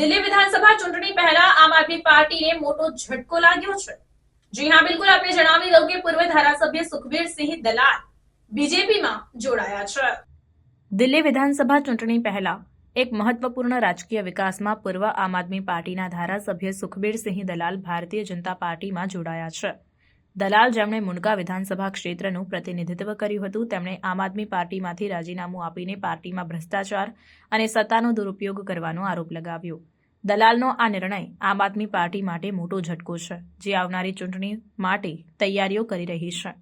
દિલ્હી વિધાનસભા ચૂંટણી પહેલા આમ આદમી પાર્ટીને મોટો ઝટકો લાગ્યો છે. જી હા, બિલકુલ આપણે જણાવી દઉં કે પૂર્વ ધારાસભ્ય સુખબીરસિંહ દલાલ બીજેપીમાં જોડાયા છે. દિલ્હી વિધાનસભા ચૂંટણી પહેલા એક મહત્વપૂર્ણ રાજકીય વિકાસમાં પૂર્વ આમ આદમી પાર્ટીના ધારાસભ્ય સુખબીરસિંહ દલાલ ભારતીય જનતા પાર્ટીમાં જોડાયા છે. દલાલ જેમણે મુનકા વિધાનસભા ક્ષેત્રનું પ્રતિનિધિત્વ કર્યું હતું, તેમણે આમ આદમી પાર્ટીમાંથી રાજીનામું આપીને પાર્ટીમાં ભ્રષ્ટાચાર અને સત્તાનો દુરુપયોગ કરવાનો આરોપ લગાવ્યો. દલાલનો આ નિર્ણય આમ આદમી પાર્ટી માટે મોટો ઝટકો છે, જે આવનારી ચૂંટણી માટે તૈયારીઓ કરી રહી છે.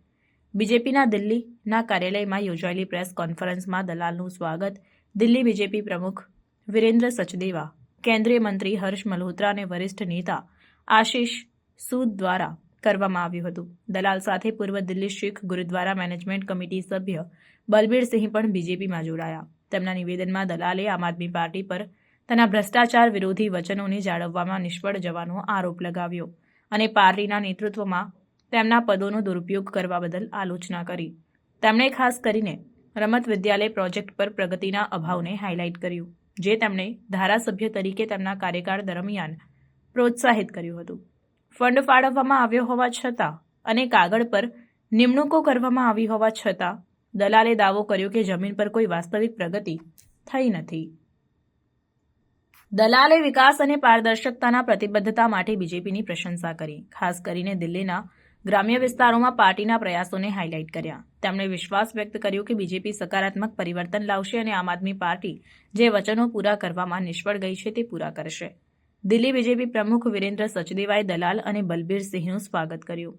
બીજેપીના દિલ્હીના કાર્યાલયમાં યોજાયેલી પ્રેસ કોન્ફરન્સમાં દલાલનું સ્વાગત દિલ્હી બીજેપી પ્રમુખ વિરેન્દ્ર સચદેવા, કેન્દ્રીય મંત્રી હર્ષ મલ્હોત્રા અને વરિષ્ઠ નેતા આશીષ સૂદ દ્વારા કરવામાં આવ્યું હતું. દલાલ સાથે પૂર્વ દિલ્હી શીખ ગુરુદ્વારા મેનેજમેન્ટ કમિટી સભ્ય બલબીરસિંહ પણ બીજેપીમાં જોડાયા. તેમના નિવેદનમાં દલાલે આમ આદમી પાર્ટી પર તેના ભ્રષ્ટાચાર વિરોધી વચનોને જાળવવામાં નિષ્ફળ જવાનો આરોપ લગાવ્યો અને પાર્ટીના નેતૃત્વમાં તેમના પદોનો દુરુપયોગ કરવા બદલ આલોચના કરી. તેમણે ખાસ કરીને રમત વિદ્યાલય પ્રોજેક્ટ પર પ્રગતિના અભાવને હાઇલાઇટ કર્યું, જે તેમણે ધારાસભ્ય તરીકે તેમના કાર્યકાળ દરમિયાન પ્રોત્સાહિત કર્યું હતું. ફંડ ફાળવવામાં આવ્યો હોવા છતાં અને કાગળ પર નિમણૂકો કરવામાં આવી હોવા છતાં દલાલે દાવો કર્યો કે જમીન પર કોઈ વાસ્તવિક પ્રગતિ થઈ નથી. દલાલે વિકાસ અને પારદર્શકતાના પ્રતિબદ્ધતા માટે બીજેપીની પ્રશંસા કરી, ખાસ કરીને દિલ્હીના ગ્રામ્ય વિસ્તારોમાં પાર્ટીના પ્રયાસોને હાઇલાઇટ કર્યા. તેમણે વિશ્વાસ વ્યક્ત કર્યો કે બીજેપી સકારાત્મક પરિવર્તન લાવશે અને આમ આદમી પાર્ટી જે વચનો પૂરા કરવામાં નિષ્ફળ ગઈ છે તે પૂરા કરશે. દિલ્હી બીજેપી પ્રમુખ વિરેન્દ્ર સચદેવાએ દલાલ અને બલબીરસિંહનું સ્વાગત કર્યું.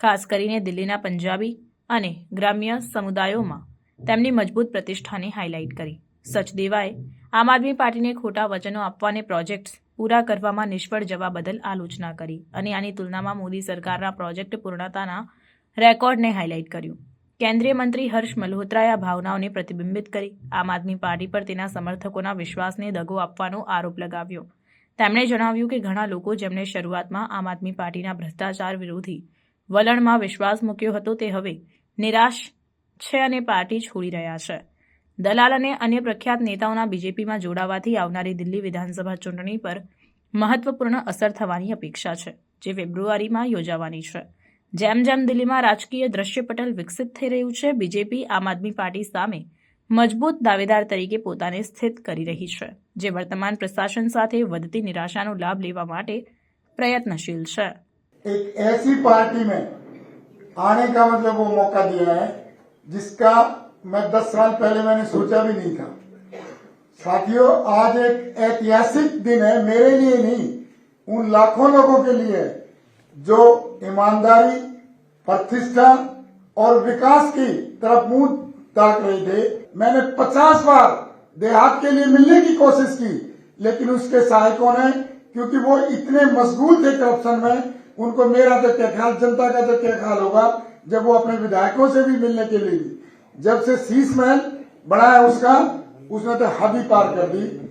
ખાસ કરીને દિલ્હીના પંજાબી અને ગ્રામ્ય સમુદાયોમાં તેમની મજબૂત પ્રતિષ્ઠાને હાઇલાઇટ કરી. સચદેવાએ આમ આદમી પાર્ટીને ખોટા વચનો આપવાને પ્રોજેક્ટ્સ પૂરા કરવામાં નિષ્ફળ જવા બદલ આલોચના કરી અને આની તુલનામાં મોદી સરકારના પ્રોજેક્ટ પૂર્ણતાના રેકોર્ડને હાઇલાઇટ કર્યું. કેન્દ્રીય મંત્રી હર્ષ મલ્હોત્રાએ આ ભાવનાઓને પ્રતિબિંબિત કરી. આમ આદમી પાર્ટી પર તેના સમર્થકોના વિશ્વાસને દગો આપવાનો આરોપ લગાવ્યો. તેમણે જણાવ્યું કે ઘણા લોકો જેમણે શરૂઆતમાં આમ આદમી પાર્ટીના ભ્રષ્ટાચાર વિરોધી વલણમાં વિશ્વાસ મૂક્યો હતો તે હવે નિરાશ છે અને પાર્ટી છોડી રહ્યા છે. દલાલ અને અન્ય પ્રખ્યાત નેતાઓના બીજેપીમાં જોડાવાથી આવનારી દિલ્હી વિધાનસભા ચૂંટણી પર મહત્વપૂર્ણ અસર થવાની અપેક્ષા છે, જે ફેબ્રુઆરીમાં યોજાવાની છે. જેમ જેમ દિલ્હીમાં રાજકીય દ્રશ્યપટલ વિકસિત થઈ રહ્યું છે, બીજેપી આમ આદમી પાર્ટી સામે મજબૂત દાવેદાર તરીકે પોતાને સ્થિત કરી રહી છે જે વર્તમાન પ્રશાસન સાથે વધતી નિરાશાનો લાભ લેવા માટે પ્રયત્નશીલ છે एक ऐसी पार्टी में आने का मतलब वो मौका दिया है जिसका मैं दस साल पहले मैंने सोचा भी नहीं था साथियों आज एक ऐतिहासिक दिन है मेरे लिए नहीं उन लाखों लोगों के लिए जो ईमानदारी प्रतिष्ठा और विकास की तरफ मुंह ताक रहे थे। मैंने पचास बार देहात के लिए मिलने की कोशिश की, लेकिन उसके सहायकों ने, क्योंकि वो इतने मशगूल थे करप्शन में, उनको मेरा तो क्या ख्याल जनता का तो क्या ख्याल होगा, जब वो अपने विधायकों से भी मिलने के लिए जब से शीश महल बना है उसका, उसने तो हद ही पार कर दी।